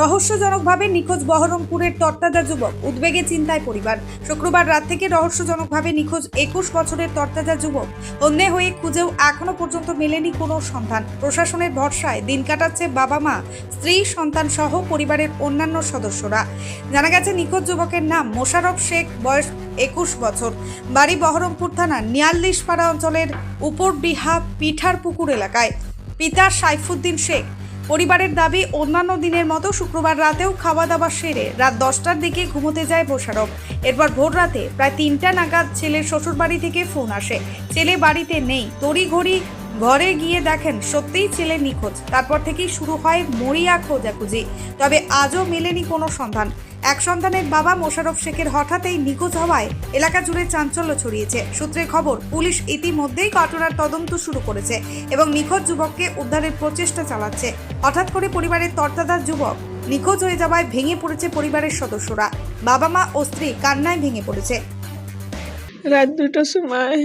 রহস্যজনকভাবে নিখোঁজ বহরমপুরের তরতাজা যুবক। উদ্বেগে চিন্তায় পরিবার। শুক্রবার রাত থেকে রহস্যজনকভাবে নিখোঁজ একুশ বছরের তরতাজা যুবক। অন্যে হয়ে খুঁজেও এখনও পর্যন্ত মেলেনি কোনো সন্ধান। প্রশাসনের ভরসায় দিন কাটাচ্ছে বাবা মা, স্ত্রী, সন্তান সহ পরিবারের অন্যান্য সদস্যরা। জানা গেছে, নিখোঁজ যুবকের নাম মোশারফ শেখ, বয়স একুশ বছর। বাড়ি বহরমপুর থানার নিয়াল্লিশপাড়া অঞ্চলের উপরডিহা পিঠার পুকুর এলাকায়। পিতা সাইফুদ্দিন শেখ পরিবারের দাবি, অন্যান্য দিনের মতো শুক্রবার রাতেও খাওয়া দাওয়া সেরে রাত দশটার দিকে ঘুমোতে যায় মোশারফ এরপর ভোর রাতে প্রায় তিনটা নাগাদ ছেলের শ্বশুরবাড়ি থেকে ফোন আসে। ছেলে বাড়িতে নেই, তড়িঘড়ি ঘরে গিয়ে দেখেন সত্যিই ছেলে নিখোঁজ। তারপর থেকেই শুরু হয় মরিয়া খোঁজাখুঁজি। তবে আজও মেলেনি কোনো সন্ধান। এক সন্তানের বাবা মোশারফ শেখের হঠাৎই নিখোঁজ হওয়ায় এলাকা জুড়ে চাঞ্চল্য ছড়িয়েছে। সূত্রে খবর পুলিশ ইতিমধ্যেই ঘটনার তদন্ত শুরু করেছে এবং নিখোঁজ যুবককে উদ্ধারের প্রচেষ্টা চালাচ্ছে। হঠাৎ করে পরিবারের তর্তাদার যুবক নিখোঁজ হয়ে যাওয়ায় ভেঙে পড়েছে পরিবারের সদস্যরা। বাবা মা ও স্ত্রী কান্নায় ভেঙে পড়েছে। রাত দুটোর সময়।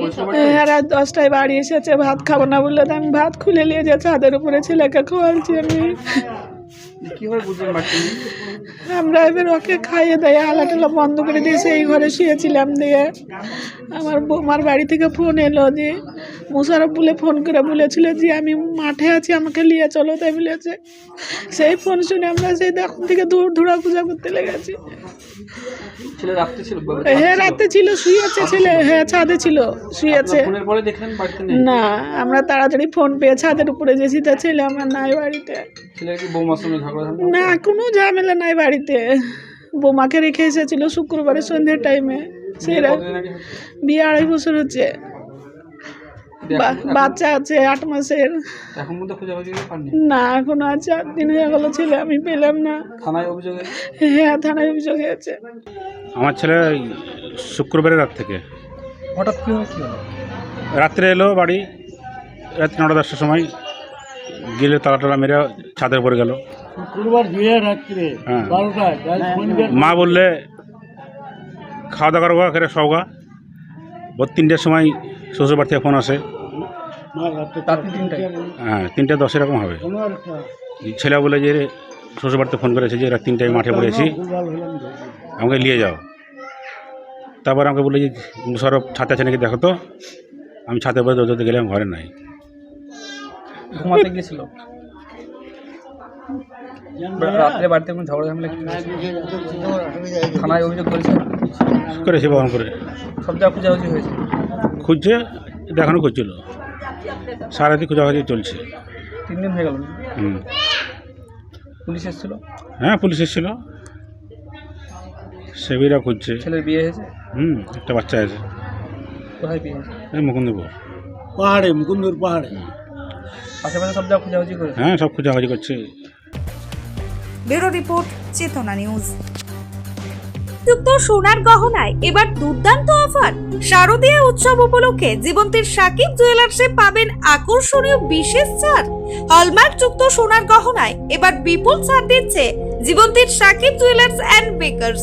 করেছিল হ্যাঁ রাত দশটায় বাড়ি এসেছে ভাত খাব না বললে আমি ভাত খুলে নিয়ে যে ছাদের উপরে ছেলেকে খাওয়াচ্ছি আমি। আমরা এবার ওকে খাইয়ে দেয় আলা টালা বন্ধ করে দিয়ে সেই ঘরে শুয়েছিলাম দিয়ে। আমার বৌমার বাড়ি থেকে ফোন এলো যে মুশারফ বলে ফোন করে বলেছিল যে আমি মাঠে আছি আমাকে নিয়ে চলো তাই বলেছে। সেই ফোন শুনে আমরা সেই তখন থেকে দূর ধুরা পূজা করতে লেগেছি। ছেলে রাত্রে ছিল হ্যাঁ রাতে ছিল শুয়েছে ছেলে হ্যাঁ ছাদে ছিল শুয়েছে। না আমরা তাড়াতাড়ি ফোন পেয়ে ছাদের উপরে গেছি তা ছেলে আমার নাই বাড়িতে। ছেলে কি বৌমার সঙ্গে ঝগড়া না কোনো ঝামেলা নাই বাড়িতে। বোমাকে রেখে এসেছিল শুক্রবারে সন্ধ্যের টাইমে হয়েছে? বিয়ে আড়াই বছর হচ্ছে। বা- বাচ্চা আছে আট মাসের। এখন না এখনও আর চার দিন হয়ে গেল ছেলে আমি পেলাম না। থানায় অভিযোগ হ্যাঁ থানায় অভিযোগ হয়েছে আমার ছেলে ওই শুক্রবারের রাত থেকে। হঠাৎ কি হলো কি হলো? রাত্রে এলো বাড়ি রাত্রি নটা দশটার সময় গেলে তালা টালা মেরে ছাদের উপরে গেল। শুক্রবার বিয়ে রাত্রে হ্যাঁ। বারোটায় শনিবার মা বললে খাওয়া দাওয়া করব খেয়ে সবগা ভোর তিনটের সময় শ্বশুর বাড়ি থেকে ফোন আসে। রাত্রি তিনটায়? হ্যাঁ তিনটে দশ এরকম হবে। একটা ছেলে বলে যে শ্বশুর বাড়িতে ফোন করেছে যে রাত তিনটায় মাঠে পড়েছি ভুলভাল হলাম তো। আমাকে নিয়ে যাও। তারপর আমাকে বলে যে মুশারফ ছাতে আছে নাকি দেখো তো। আমি ছাতে উপরে দৌড়তে গেলাম ঘরে নাই। ঘুমাতে গিয়েছিল? রাত্রে বাড়িতে কোনো ঝগড়া ঝামেলা থানায় অভিযোগ করেছে? করেছে বহন করে। সব জায়গায় খোঁজাখুঁজি হয়েছে? খুঁজছে দেখানো করছিল। সারাদিন খোঁজাখুঁজি চলছে। তিন দিন হয়ে গেল হুম। পুলিশ এসেছিল? হ্যাঁ পুলিশ এসেছিল। সেবিরা খুঁজছে। ছেলের বিয়ে হয়েছে? হুম একটা বাচ্চা আছে। কোথায় বিয়ে হয়েছে? মুকুন্দপুর। পাহাড়ে মুকুন্দুর পাহাড়ে। আশেপাশে সব জায়গায় খোঁজাখুঁজি করেছে? হ্যাঁ সব খোঁজাখুঁজি করছে। Bureau report Chetna news. যুক্ত সোনার গহনায় এবার দুর্দান্ত অফার। শারদীয় উৎসব উপলক্ষে জীবন্তীর সাকিব জুয়েলার্সে পাবেন আকর্ষণীয় বিশেষ ছাড়। হলমার্ক যুক্ত সোনার গহনায় এবার বিপুল ছাড় দিচ্ছে জীবন্তীর সাকিব জুয়েলার্স অ্যান্ড বেকার্স।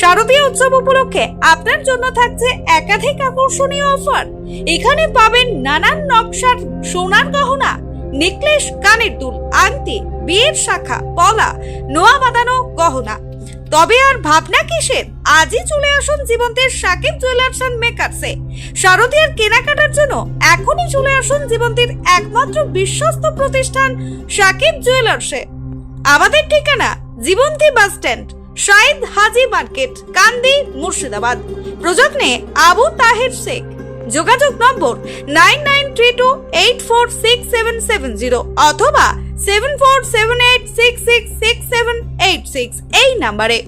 শারদীয় উৎসব উপলক্ষে আপনার জন্য থাকছে একাধিক আকর্ষণীয় অফার। এখানে পাবেন নানান নকশার সোনার গহনা নেকলেস, কানের দুল, আংটি, বিয়ের শাখা, পলা, নোয়া বাঁধানো গহনা। তবে আর ভাবনা কিসের? আজই চলে আসুন জীবন্তের সাকিব জুয়েলার্স অ্যান্ড মেকার্সে শারদীয়ার কেনাকাটার জন্য এখনই চলে আসুন জীবন্তের একমাত্র বিশ্বস্ত প্রতিষ্ঠান সাকিব জুয়েলার্সে আমাদের ঠিকানা Jiwanti bus stand Shahid Haji market, Kandi Murshidabad. প্রযত্নে Abu Taher Sheikh. যোগাযোগ number nine nine three two eight four six seven seven zero অথবা seven four seven eight six six six seven eight six এই নাম্বারে।